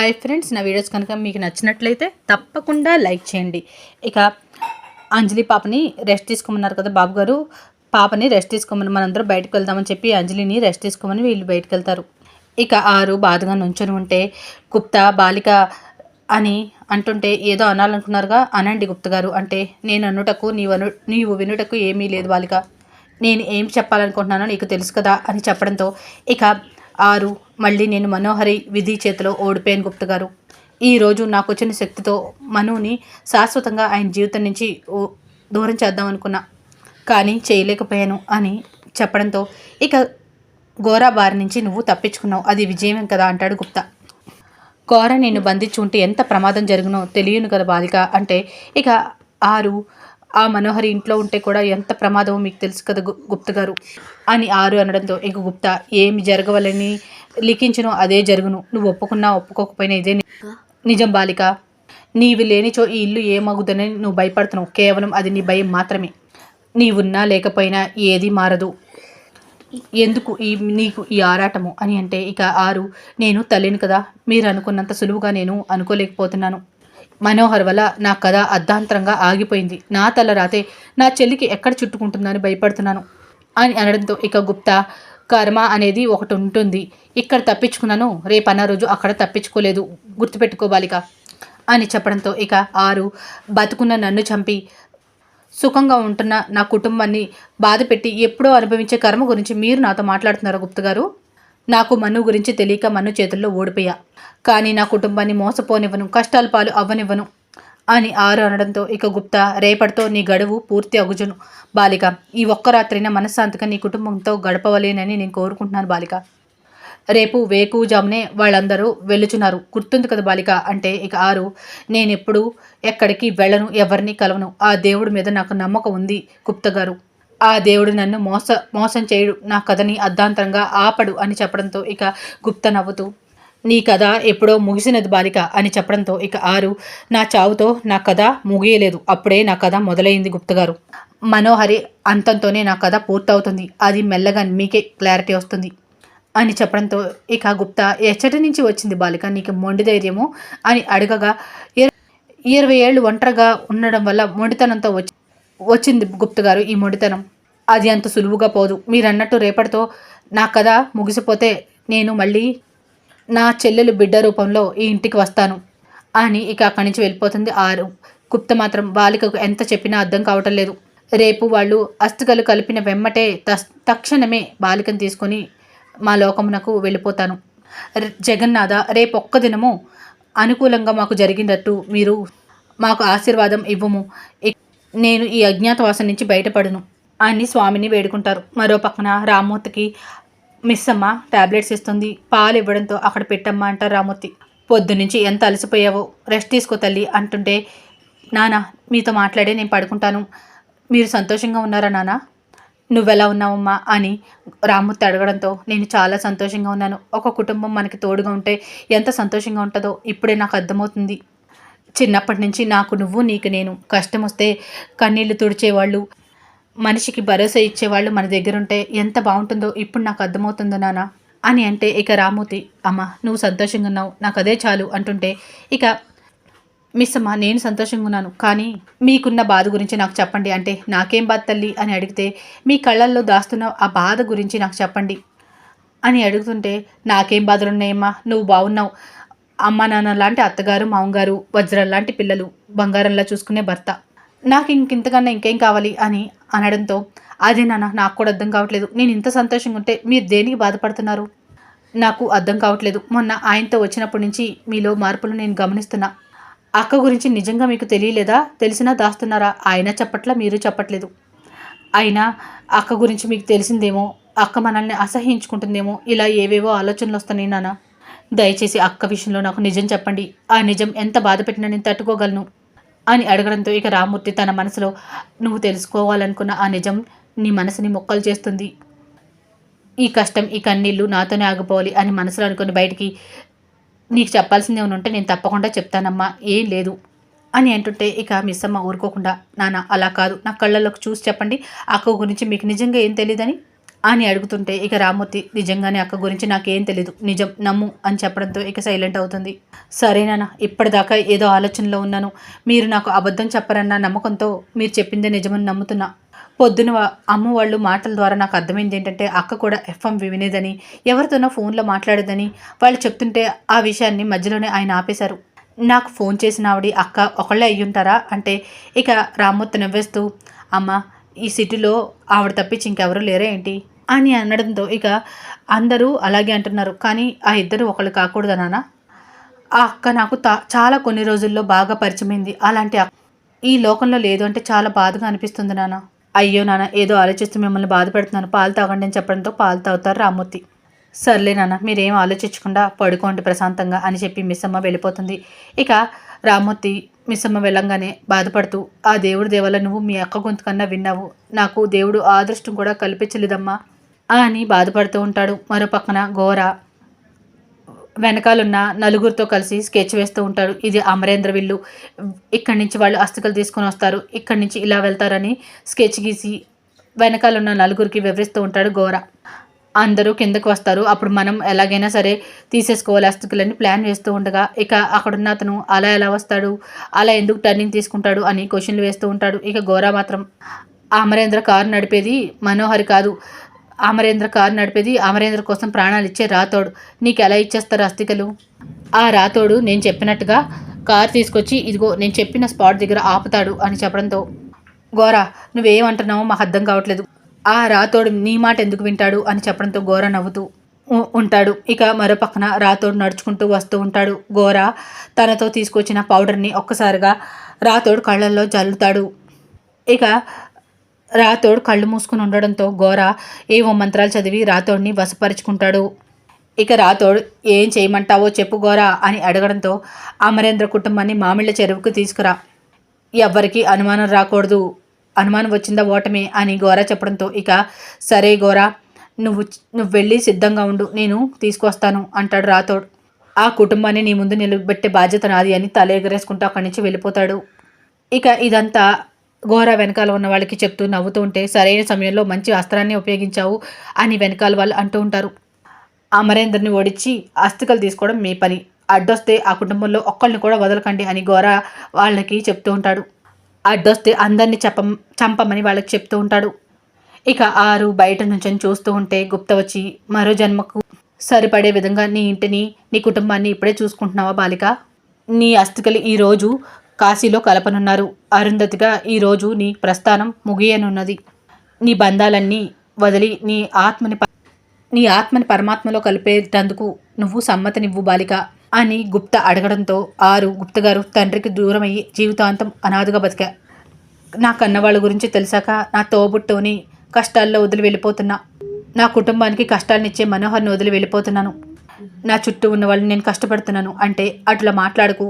Hi friends నా videos కనుక మీకు నచ్చినట్లయితే తప్పకుండా లైక్ చేయండి. ఇక అంజలి పాపని రెస్ట్ తీసుకోమన్నారు కదా బాబు గారు. పాపని రెస్ట్ తీసుకోమని మనందరూ బయటకు వెళ్దామని చెప్పి అంజలిని రెస్ట్ తీసుకోమని వీళ్ళు బయటకు వెళ్తారు. ఇక ఆరు బాధగా నుంచొని ఉంటే గుప్తా బాలిక అని అంటుంటే ఏదో అనాలనుకున్నారుగా? అనండి గుప్త గారు. అంటే నేను అనుటకు నీవు అను నీవు వినుటకు ఏమీ లేదు బాలిక. నేను ఏం చెప్పాలనుకుంటున్నానో నీకు తెలుసు కదా అని చెప్పడంతో ఇక ఆరు. మళ్ళీ నేను మనోహరి విధి చేతిలో ఓడిపోయాను గుప్త గారు. ఈరోజు నాకు వచ్చిన శక్తితో మనుని శాశ్వతంగా ఆయన జీవితం నుంచి ఓ- దూరం చేద్దాం అనుకున్నా కానీ చేయలేకపోయాను అని చెప్పడంతో ఇక గోరా బారి నుంచి నువ్వు తప్పించుకున్నావు. అది విజయమే కదా అంటాడు గుప్తా. ఘోర నిన్ను బంధించి ఉంటే ఎంత ప్రమాదం జరుగునో తెలియను కదా బాలిక అంటే ఇక ఆరు. ఆ మనోహరి ఇంట్లో ఉంటే కూడా ఎంత ప్రమాదమో మీకు తెలుసు కదా గుప్త గారు. అని ఆరు అనడంతో ఇక గుప్తా ఏమి జరగవలని లిఖించునో అదే జరుగును. నువ్వు ఒప్పుకున్నా ఒప్పుకోకపోయినా ఇదే నిజం బాలిక. నీవు లేనిచో ఈ ఇల్లు ఏమగుదని నువ్వు భయపడుతున్నావు. కేవలం అది నీ భయం మాత్రమే. నీవున్నా లేకపోయినా ఏది మారదు. ఎందుకు ఈ నీకు ఈ ఆరాటము? అని అంటే ఇక ఆరు నేను తల్లిని కదా. మీరు అనుకున్నంత సులువుగా నేను అనుకోలేకపోతున్నాను. మనోహర్ వల్ల నా కథ అర్ధాంతరంగా ఆగిపోయింది. నా తల రాతే నా చెల్లికి ఎక్కడ చుట్టుకుంటుందని భయపడుతున్నాను అని అనడంతో ఇక గుప్తా కర్మ అనేది ఒకటి ఉంటుంది. ఇక్కడ తప్పించుకున్నాను రేపు అన్న రోజు అక్కడ తప్పించుకోలేదు. గుర్తుపెట్టుకోవాలిక అని చెప్పడంతో ఇక ఆరు బతుకున్న నన్ను చంపి సుఖంగా ఉంటున్న నా కుటుంబాన్ని బాధపెట్టి ఎప్పుడో అనుభవించే కర్మ గురించి మీరు నాతో మాట్లాడుతున్నారు గుప్త గారు నాకు మను గురించి తెలియక మను చేతుల్లో ఓడిపోయా. కానీ నా కుటుంబాన్ని మోసపోనివ్వను కష్టాల పాలు అవ్వనివ్వను అని ఆరు అనడంతో ఇక గుప్తా రేపటితో నీ గడువు పూర్తి అగుజును. బాలిక ఈ ఒక్క రాత్రైనా మనశ్శాంతిగా నీ కుటుంబంతో గడపవలేనని నేను కోరుకుంటున్నాను బాలిక. రేపు వేకుజామునే వాళ్ళందరూ వెళ్ళుచున్నారు. గుర్తుంది కదా బాలిక? అంటే ఇక ఆరు నేనెప్పుడు ఎక్కడికి వెళ్ళను ఎవరిని కలవను. ఆ దేవుడి మీద నాకు నమ్మకం ఉంది గుప్త గారు. ఆ దేవుడు నన్ను మోస మోసం చేయడు. నా కథని అర్ధాంతరంగా ఆపడు అని చెప్పడంతో ఇక గుప్త నవ్వుతూ నీ కథ ఎప్పుడో ముగిసినది బాలిక అని చెప్పడంతో ఇక ఆరు నా చావుతో నా కథ ముగియలేదు. అప్పుడే నా కథ మొదలైంది గుప్తగారు మనోహరి అంతంతోనే నా కథ పూర్తవుతుంది. అది మెల్లగా మీకే క్లారిటీ వస్తుంది అని చెప్పడంతో ఇక గుప్తా ఎచ్చటి నుంచి వచ్చింది బాలిక నీకు మొండి ధైర్యము అని అడగగా ఇరవై ఏళ్ళు ఒంటరిగా ఉండడం వల్ల మొండితనంతో వచ్చి వచ్చింది గుప్త గారు ఈ మొండితనం. అది అంత సులువుగా పోదు. మీరన్నట్టు రేపటితో నా కథ ముగిసిపోతే నేను మళ్ళీ నా చెల్లెలు బిడ్డ రూపంలో ఈ ఇంటికి వస్తాను అని ఇక అక్కడి నుంచి వెళ్ళిపోతుంది ఆరు. గుప్త మాత్రం బాలికకు ఎంత చెప్పినా అర్థం కావటం లేదు. రేపు వాళ్ళు అస్థికలు కలిపిన వెమ్మటే తస్- తక్షణమే బాలికను తీసుకొని మా లోకమునకు వెళ్ళిపోతాను. జగన్నాథ రేపు ఒక్క దినము అనుకూలంగా మాకు జరిగినట్టు మీరు మాకు ఆశీర్వాదం ఇవ్వము. నేను ఈ అజ్ఞాతవాసం నుంచి బయటపడును అని స్వామిని వేడుకుంటారు. మరో పక్కన రామ్మూర్తికి మిస్ అమ్మ టాబ్లెట్స్ ఇస్తుంది. పాలు ఇవ్వడంతో అక్కడ పెట్టమ్మా అంటారు రామూర్తి పొద్దు నుంచి ఎంత అలసిపోయావో? రెస్ట్ తీసుకో తల్లి అంటుంటే నానా మీతో మాట్లాడే నేను పడుకుంటాను. మీరు సంతోషంగా ఉన్నారా నానా? నువ్వెలా ఉన్నావమ్మా? అని రామ్మూర్తి అడగడంతో నేను చాలా సంతోషంగా ఉన్నాను. ఒక కుటుంబం మనకి తోడుగా ఉంటే ఎంత సంతోషంగా ఉంటుందో ఇప్పుడే నాకు అర్థమవుతుంది. చిన్నప్పటి నుంచి నాకు నువ్వు నీకు నేను కష్టం వస్తే కన్నీళ్ళు తుడిచేవాళ్ళు మనిషికి భరోసా ఇచ్చేవాళ్ళు మన దగ్గర ఉంటే ఎంత బాగుంటుందో ఇప్పుడు నాకు అర్థమవుతుందో నాన్న అని అంటే ఇక రామూతి అమ్మ నువ్వు సంతోషంగా ఉన్నావు నాకు అదే చాలు అంటుంటే ఇక మిస్ అమ్మ నేను సంతోషంగా ఉన్నాను కానీ మీకున్న బాధ గురించి నాకు చెప్పండి. అంటే నాకేం బాధ తల్లి? అని అడిగితే మీ కళ్ళల్లో దాస్తున్న ఆ బాధ గురించి నాకు చెప్పండి అని అడుగుతుంటే నాకేం బాధలు ఉన్నాయమ్మా నువ్వు బాగున్నావు. అమ్మ నాన్న లాంటి అత్తగారు మామగారు వజ్రం లాంటి పిల్లలు బంగారంలా చూసుకునే భర్త. నాకు ఇంకింతకన్నా ఇంకేం కావాలి అని అనడంతో అదే నాన్న నాకు కూడా అర్థం కావట్లేదు. నేను ఇంత సంతోషంగా ఉంటే మీరు దేనికి బాధపడుతున్నారు? నాకు అర్థం కావట్లేదు. మొన్న ఆయనతో వచ్చినప్పటి నుంచి మీలో మార్పులు నేను గమనిస్తున్నా. అక్క గురించి నిజంగా మీకు తెలియలేదా? తెలిసినా దాస్తున్నారా? ఆయన చెప్పట్లా మీరు చెప్పట్లేదు. అయినా అక్క గురించి మీకు తెలిసిందేమో అక్క మనల్ని అసహించుకుంటుందేమో ఇలా ఏవేవో ఆలోచనలు వస్తున్నాయి నాన్న. దయచేసి అక్క విషయంలో నాకు నిజం చెప్పండి. ఆ నిజం ఎంత బాధ పెట్టినా నేను తట్టుకోగలను అని అడగడంతో ఇక రామూర్తి తన మనసులో నువ్వు తెలుసుకోవాలనుకున్న ఆ నిజం నీ మనసుని మొక్కలు చేస్తుంది. ఈ కష్టం ఈ కన్నీళ్ళు నాతోనే ఆగిపోవాలి అని మనసులో అనుకుని బయటికి నీకు చెప్పాల్సింది ఏమైనా ఉంటే నేను తప్పకుండా చెప్తానమ్మా ఏం లేదు అని అంటుంటే ఇక మిస్ అమ్మ ఊరుకోకుండా నాన్న అలా కాదు. నా కళ్ళలోకి చూసి చెప్పండి. అక్క గురించి మీకు నిజంగా ఏం తెలియదని అని అడుగుతుంటే ఇక రామూర్తి నిజంగానే అక్క గురించి నాకేం తెలీదు. నిజం నమ్ము అని చెప్పడంతో ఇక సైలెంట్ అవుతుంది. సరేనా ఇప్పటిదాకా ఏదో ఆలోచనలో ఉన్నాను. మీరు నాకు అబద్ధం చెప్పరన్న నమ్మకంతో మీరు చెప్పిందే నిజమని నమ్ముతున్నా. పొద్దున అమ్మ వాళ్ళు మాటల ద్వారా నాకు అర్థమైంది ఏంటంటే అక్క కూడా ఎఫ్ఎం వినేదని ఎవరితోనో ఫోన్లో మాట్లాడేదని వాళ్ళు చెప్తుంటే ఆ విషయాన్ని మధ్యలోనే ఆయన ఆపేశారు. నాకు ఫోన్ చేసిన ఆవిడ అక్క ఒకళ్ళే అయ్యుంటారా? అంటే ఇక రామ్మూర్తి నవ్వేస్తూ అమ్మ ఈ సిటీలో ఆవిడ తప్పించి ఇంకెవరూ లేరా ఏంటి? అని అనడంతో ఇక అందరూ అలాగే అంటున్నారు. కానీ ఆ ఇద్దరు ఒకళ్ళు కాకూడదు నాన్న. ఆ అక్క నాకు తా- చాలా కొన్ని రోజుల్లో బాగా పరిచయమైంది. అలాంటి అక్క ఈ లోకంలో లేదు అంటే చాలా బాధగా అనిపిస్తుంది నాన్న. అయ్యో నాన్న ఏదో ఆలోచిస్తూ మిమ్మల్ని బాధ పెడుతున్నాను. పాలు తాగండి అని చెప్పడంతో పాలు తాగుతారు రామూర్తి. సర్లే నాన్న మీరేం ఆలోచించకుండా పడుకోండి ప్రశాంతంగా అని చెప్పి మిస్సమ్మ వెళ్ళిపోతుంది. ఇక రామూర్తి మిస్సమ్మ వెళ్ళంగానే బాధపడుతూ ఆ దేవుడి దేవాల నువ్వు మీ అక్క గొంతు కన్నా విన్నావు. నాకు దేవుడు ఆ అదృష్టం కూడా కల్పించలేదమ్మా. అని బాధపడుతూ ఉంటాడు. మరో పక్కన ఘోర వెనకాలన్న నలుగురితో కలిసి స్కెచ్ వేస్తూ ఉంటాడు. ఇది అమరేంద్ర విల్లు. ఇక్కడి నుంచి వాళ్ళు అస్థికలు తీసుకొని వస్తారు. ఇక్కడి నుంచి ఇలా వెళ్తారని స్కెచ్ గీసి వెనకాలన్న నలుగురికి వివరిస్తూ ఉంటాడు ఘోర. అందరూ కిందకు వస్తారు. అప్పుడు మనం ఎలాగైనా సరే తీసేసుకోవాలి అస్థికలని ప్లాన్ వేస్తూ ఉండగా ఇక అక్కడున్న అతను అలా ఎలా వస్తాడు? అలా ఎందుకు టర్నింగ్ తీసుకుంటాడు? అని క్వశ్చన్లు వేస్తూ ఉంటాడు. ఇక ఘోర మాత్రం అమరేంద్ర కారు నడిపేది మనోహరి కాదు. అమరేంద్ర కారు నడిపేది. అమరేంద్ర కోసం ప్రాణాలు ఇచ్చే రాతోడు. నీకు ఎలా ఇచ్చేస్తారు అస్థికలు? ఆ రాతోడు నేను చెప్పినట్టుగా కారు తీసుకొచ్చి ఇదిగో నేను చెప్పిన స్పాట్ దగ్గర ఆపుతాడు అని చెప్పడంతో గోరా నువ్వేమంటున్నావో మాకు అర్థం కావట్లేదు. ఆ రాతోడు నీ మాట ఎందుకు వింటాడు? అని చెప్పడంతో ఘోర నవ్వుతూ ఉంటాడు. ఇక మరో పక్కన రాతోడు నడుచుకుంటూ వస్తూ ఉంటాడు. గోర తనతో తీసుకొచ్చిన పౌడర్ని ఒక్కసారిగా రాతోడు కళ్ళల్లో జల్లుతాడు ఇక రాతోడు కళ్ళు మూసుకుని ఉండడంతో గోర ఏవో మంత్రాలు చదివి రాథోడ్ని వశపరుచుకుంటాడు. ఇక రాథోడ్ ఏం చేయమంటావో చెప్పు గోరా అని అడగడంతో అమరేంద్ర కుటుంబాన్ని మామిళ్ళ చెరువుకు తీసుకురా. ఎవ్వరికీ అనుమానం రాకూడదు. అనుమానం వచ్చిందా ఓటమే అని గోరా చెప్పడంతో ఇక సరే గోరా నువ్వు నువ్వు వెళ్ళి సిద్ధంగా ఉండు నేను తీసుకొస్తాను అంటాడు రాథోడ్. ఆ కుటుంబాన్ని నీ ముందు నిలబెట్టే బాధ్యత నాది అని తల ఎగరేసుకుంటూ అక్కడి నుంచి వెళ్ళిపోతాడు. ఇక ఇదంతా ఘోర వెనకాల ఉన్న వాళ్ళకి చెప్తూ నవ్వుతూ ఉంటే సరైన సమయంలో మంచి అస్త్రాన్ని ఉపయోగించావు అని వెనకాల వాళ్ళు అంటూ ఉంటారు. అమరేందర్ని ఓడించి అస్థికలు తీసుకోవడం మీ పని. అడ్డొస్తే ఆ కుటుంబంలో ఒక్కళ్ళని కూడా వదలకండి అని ఘోర వాళ్ళకి చెప్తూ ఉంటాడు. అడ్డొస్తే అందరినీ చెప్ప చంపమని వాళ్ళకి చెప్తూ ఉంటాడు. ఇక ఆరు బయట నుంచి చూస్తూ ఉంటే గుప్త వచ్చి మరో జన్మకు సరిపడే విధంగా నీ ఇంటిని నీ కుటుంబాన్ని ఇప్పుడే చూసుకుంటున్నావా బాలిక? నీ అస్థికలు ఈరోజు కాశీలో కలపనున్నారు. అరుంధతిగా ఈరోజు నీ ప్రస్థానం ముగియనున్నది. నీ బంధాలన్నీ వదిలి నీ ఆత్మని నీ ఆత్మని పరమాత్మలో కలిపేటందుకు నువ్వు సమ్మతినివ్వు బాలిక అని గుప్త అడగడంతో ఆరు గుప్త గారు తండ్రికి దూరమయ్యి జీవితాంతం అనాథగా బతికా. నా కన్నవాళ్ళ గురించి తెలిసాక నా తోబుట్టుని కష్టాల్లో వదిలి వెళ్ళిపోతున్నా. నా కుటుంబానికి కష్టాలనిచ్చే మనోహర్ని వదిలి వెళ్ళిపోతున్నాను. నా చుట్టూ ఉన్న వాళ్ళని నేను కష్టపడుతున్నాను అంటే అట్లా మాట్లాడకు.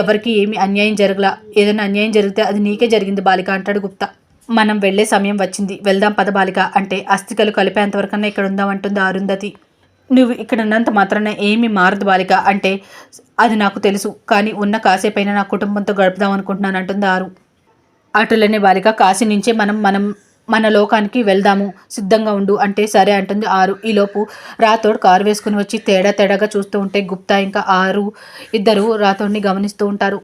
ఎవరికి ఏమి అన్యాయం జరగలా ఏదైనా అన్యాయం జరిగితే అది నీకే జరిగింది బాలిక అంటాడు గుప్తా. మనం వెళ్ళే సమయం వచ్చింది వెళ్దాం పద బాలిక అంటే అస్థికలు కలిపేంతవరకన్నా ఇక్కడ ఉందాం అంటుంది అరుంధతి. నువ్వు ఇక్కడ ఉన్నంత మాత్రాన ఏమీ మారదు బాలిక అంటే అది నాకు తెలుసు కానీ ఉన్న కాసేపైనా నా కుటుంబంతో గడుపుదాం అనుకుంటున్నాను అంటుంది ఆరు. అటులనే బాలిక కాశీ నుంచే మనం మనం మన లోకానికి వెళ్దాము సిద్ధంగా ఉండు అంటే సరే అంటుంది ఆరు. ఈలోపు రాతోడు కారు వేసుకుని వచ్చి తేడా తేడాగా చూస్తూ ఉంటే గుప్తా ఇంకా ఆరు ఇద్దరు రాతోడిని గమనిస్తూ ఉంటారు.